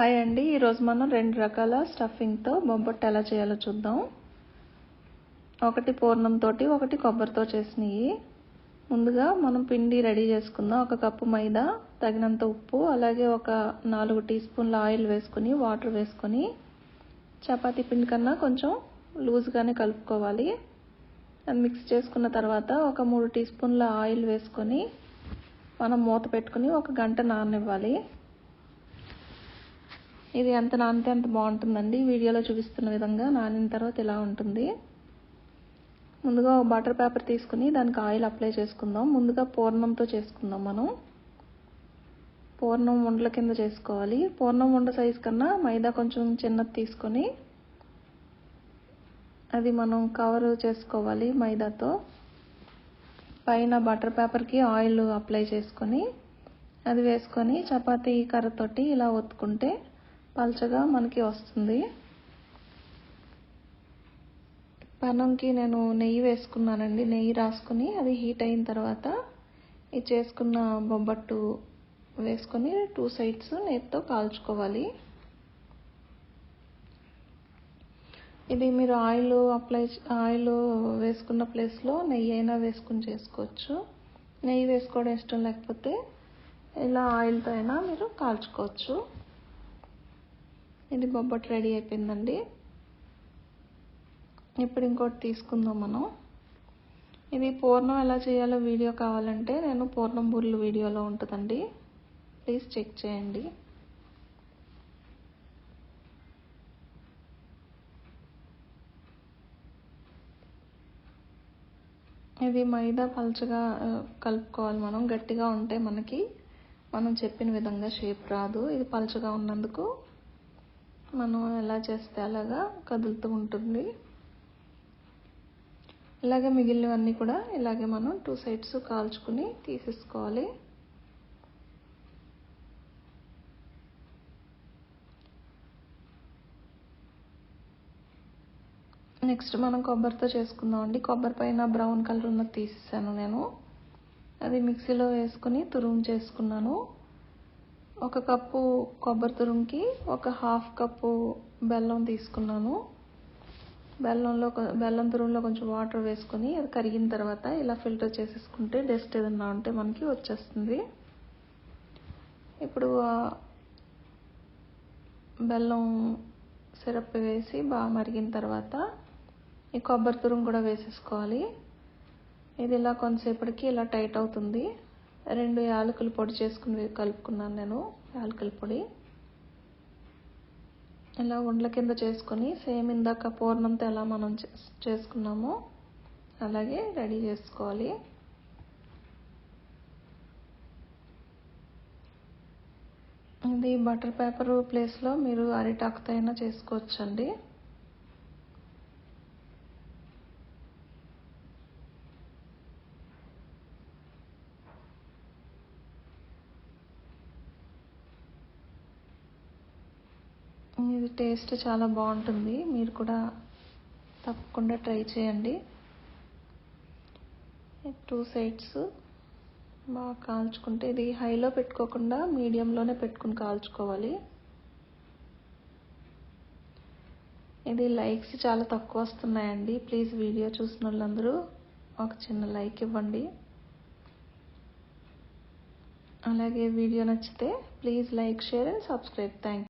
Hi అండి. ఈరోజు మనం రెండు రకాల స్టఫింగ్తో బొబ్బట్టు ఎలా చేయాలో చూద్దాం. ఒకటి పూర్ణంతో ఒకటి కొబ్బరితో చేసినవి. ముందుగా మనం పిండి రెడీ చేసుకుందాం. ఒక కప్పు మైదా తగినంత ఉప్పు అలాగే ఒక నాలుగు టీ స్పూన్ల ఆయిల్ వేసుకొని వాటర్ వేసుకొని చపాతీ పిండి కన్నా కొంచెం లూజ్గానే కలుపుకోవాలి. అది మిక్స్ చేసుకున్న తర్వాత ఒక మూడు టీ స్పూన్ల ఆయిల్ వేసుకొని మనం మూత పెట్టుకుని ఒక గంట నాననివ్వాలి. ఇది ఎంత నానితే అంత బాగుంటుందండి. వీడియోలో చూపిస్తున్న విధంగా నానిన తర్వాత ఇలా ఉంటుంది. ముందుగా బటర్ పేపర్ తీసుకుని దానికి ఆయిల్ అప్లై చేసుకుందాం. ముందుగా పూర్ణంతో చేసుకుందాం మనం. పూర్ణం ఉండల కింద చేసుకోవాలి. పూర్ణం ఉండ సైజు కన్నా మైదా కొంచెం చిన్నది తీసుకొని అది మనం కవర్ చేసుకోవాలి మైదాతో. పైన బటర్ పేపర్కి ఆయిల్ అప్లై చేసుకొని అది వేసుకొని చపాతీ కర్రతోటి ఇలా ఒత్తుకుంటే పల్చగా మనకి వస్తుంది. పనంకి నేను నెయ్యి వేసుకున్నానండి. నెయ్యి రాసుకుని అది హీట్ అయిన తర్వాత ఇది చేసుకున్న బొబ్బట్టు వేసుకొని టూ సైడ్స్ నెయ్యితో కాల్చుకోవాలి. ఇది మీరు ఆయిల్ అప్లై ఆయిల్ వేసుకున్న ప్లేస్లో నెయ్యి అయినా వేసుకుని చేసుకోవచ్చు. నెయ్యి వేసుకోవడం ఇష్టం లేకపోతే ఇలా ఆయిల్తో అయినా మీరు కాల్చుకోవచ్చు. ఇది బొబ్బట్ రెడీ అయిపోయిందండి. ఇప్పుడు ఇంకోటి తీసుకుందాం మనం. ఇది పూర్ణం ఎలా చేయాలో వీడియో కావాలంటే నేను పూర్ణం బుర్రలు వీడియోలో ఉంటుందండి. ప్లీజ్ చెక్ చేయండి. ఇది మైదా పలుచగా కలుపుకోవాలి మనం. గట్టిగా ఉంటే మనకి మనం చెప్పిన విధంగా షేప్ రాదు. ఇది పలుచగా ఉన్నందుకు మనం ఎలా చేస్తే అలాగా కదులుతూ ఉంటుంది. ఇలాగే మిగిలినవన్నీ కూడా ఇలాగే మనం టూ సైడ్స్ కాల్చుకుని తీసేసుకోవాలి. నెక్స్ట్ మనం కొబ్బరితో చేసుకుందాం అండి కొబ్బరి పైన బ్రౌన్ కలర్ ఉన్నది తీసేసాను నేను. అది మిక్సీలో వేసుకుని తురుము చేసుకున్నాను. ఒక కప్పు కొబ్బరి తురుముకి ఒక హాఫ్ కప్పు బెల్లం తీసుకున్నాను. బెల్లంలో బెల్లం తురుములో కొంచెం వాటర్ వేసుకొని అది కరిగిన తర్వాత ఇలా ఫిల్టర్ చేసేసుకుంటే డస్ట్ ఏదన్నా ఉంటే మనకి వచ్చేస్తుంది. ఇప్పుడు బెల్లం సిరప్ వేసి బాగా మరిగిన తర్వాత ఈ కొబ్బరి తురుము కూడా వేసేసుకోవాలి. ఇది ఇలా కొంతసేపటికి ఇలా టైట్ అవుతుంది. రెండు యాలకులు పొడి చేసుకుని కలుపుకున్నాను నేను యాలకుల పొడి. ఇలా ఉండల కింద చేసుకొని సేమ్ ఇందాక పూర్ణంతో ఎలా మనం చేసుకున్నామో అలాగే రెడీ చేసుకోవాలి. ఇది బటర్ పేపర్ ప్లేస్లో మీరు అరిటాకుతో అయినా చేసుకోవచ్చండి. ఇది టేస్ట్ చాలా బాగుంటుంది. మీరు కూడా తప్పకుండా ట్రై చేయండి. టూ సైడ్స్ బాగా కాల్చుకుంటే ఇది హైలో పెట్టుకోకుండా మీడియంలోనే పెట్టుకుని కాల్చుకోవాలి. ఇది లైక్స్ చాలా తక్కువ వస్తున్నాయండి. ప్లీజ్ వీడియో చూసిన వాళ్ళందరూ ఒక చిన్న లైక్ ఇవ్వండి. అలాగే వీడియో నచ్చితే please like share and subscribe. Thank